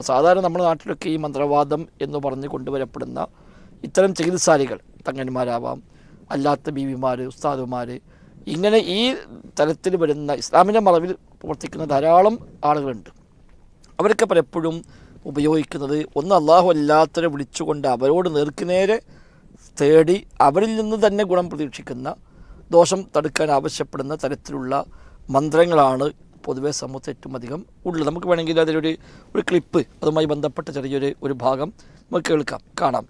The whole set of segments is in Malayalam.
സാധാരണ നമ്മുടെ നാട്ടിലൊക്കെ ഈ മന്ത്രവാദം എന്ന് പറഞ്ഞ് കൊണ്ടുവരപ്പെടുന്ന ഇത്തരം ചികിത്സാരികൾ തങ്ങന്മാരാവാം അല്ലാത്ത ബീവിമാർ ഉസ്താദുമാർ ഇങ്ങനെ ഈ തലത്തിൽ വരുന്ന ഇസ്ലാമിന്റെ മറവിൽ പ്രവർത്തിക്കുന്ന ധാരാളം ആളുകളുണ്ട്. അവരൊക്കെ പലപ്പോഴും ഉപയോഗിക്കുന്നത് ഒന്ന് അള്ളാഹു അല്ലാത്തവരെ വിളിച്ചുകൊണ്ട് അവരോട് നേർക്കുനേരെ തേടി അവരിൽ നിന്ന് തന്നെ ഗുണം പ്രതീക്ഷിക്കുന്ന ദോഷം തടുക്കാൻ ആവശ്യപ്പെടുന്ന തരത്തിലുള്ള മന്ത്രങ്ങളാണ് പൊതുവെ സമൂഹത്തിൽ ഏറ്റവും അധികം ഉള്ളത് നമുക്ക് വേണമെങ്കിൽ അതിലൊരു ഒരു ക്ലിപ്പ് അതുമായി ബന്ധപ്പെട്ട ചെറിയൊരു ഒരു ഭാഗം നമുക്ക് കേൾക്കാം കാണാം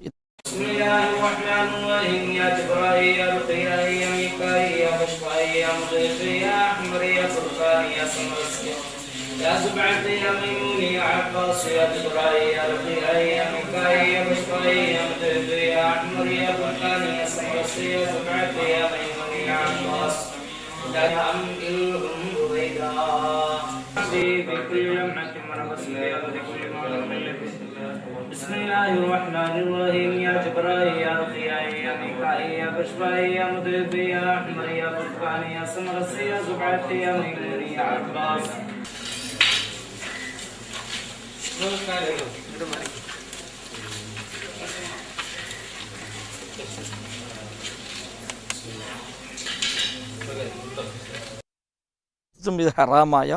بسم الله الرحمن الرحيم يا جبرائيل يا رقيا يا ميكائيل يا بشرائيل يا مضيف يا احمر يا فرقان يا سمرس يا زبعة يا ميمون يا عباس يا جبرائيل يا رقيا يا ميكائيل يا بشرائيل يا مضيف يا احمر يا فرقان يا سمرس يا زبعة يا ميمون يا عباس لا تأملهم بسم الله الرحمن الرحيم. يا جبرائيل يا رقيائي يا ميكائيل يا بشبائي يا مدربي يا أحمر يا بركاني يا سمرسي يا زبعتي يا ميموني يا عباس. తొమ్మిది రామాయ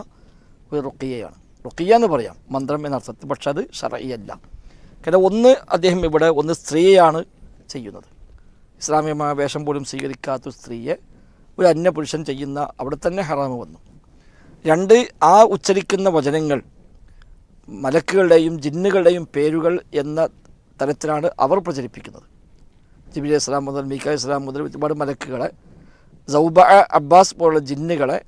ഒരു റുക്കിയയാണ് റുക്കിയ എന്ന് പറയാം. മന്ത്രം എന്ന അർത്ഥത്തിൽ. പക്ഷെ അത് ഷറയല്ല കാരണം ഒന്ന് അദ്ദേഹം ഇവിടെ ഒന്ന് സ്ത്രീയാണ് ചെയ്യുന്നത്. ഇസ്ലാമികമായ വേഷം പോലും സ്വീകരിക്കാത്ത സ്ത്രീയെ ഒരു അന്യപുരുഷൻ ചെയ്യുന്ന അവിടെ തന്നെ ഹറാമ് വന്നു. രണ്ട് ആ ഉച്ചരിക്കുന്ന വചനങ്ങൾ മലക്കുകളുടെയും ജിന്നുകളുടെയും പേരുകൾ എന്ന തരത്തിലാണ് അവർ പ്രചരിപ്പിക്കുന്നത്. ജിബിലി ഇസ്ലാം മുതൽ മീക്ക ഇസ്ലാം മുതൽ ഒരുപാട് മലക്കുകളെ സൗബ അബ്ബാസ് പോലുള്ള ജിന്നുകളെ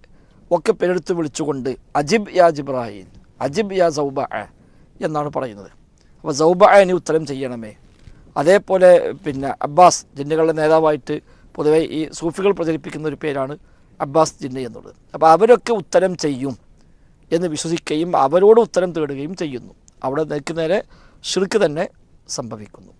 ഒക്കെ പേരെടുത്ത് വിളിച്ചുകൊണ്ട് അജിബ് യാ ജിബ്രാഹിൻ അജിബ് യാ സൗബ എന്നാണ് പറയുന്നത്. അപ്പോൾ സൗബ ഇനി ഉത്തരം ചെയ്യണമേ. അതേപോലെ പിന്നെ അബ്ബാസ് ജിന്നുകളുടെ നേതാവായിട്ട് പൊതുവെ ഈ സൂഫികൾ പ്രചരിപ്പിക്കുന്ന ഒരു പേരാണ് അബ്ബാസ് ജിന്ന എന്നുള്ളത്. അപ്പോൾ അവരൊക്കെ ഉത്തരം ചെയ്യും എന്ന് വിശ്വസിക്കുകയും അവരോട് ഉത്തരം തേടുകയും ചെയ്യുന്നു. അവിടെ നിൽക്കുന്നേരെ ഷിർക്ക് തന്നെ സംഭവിക്കുന്നു.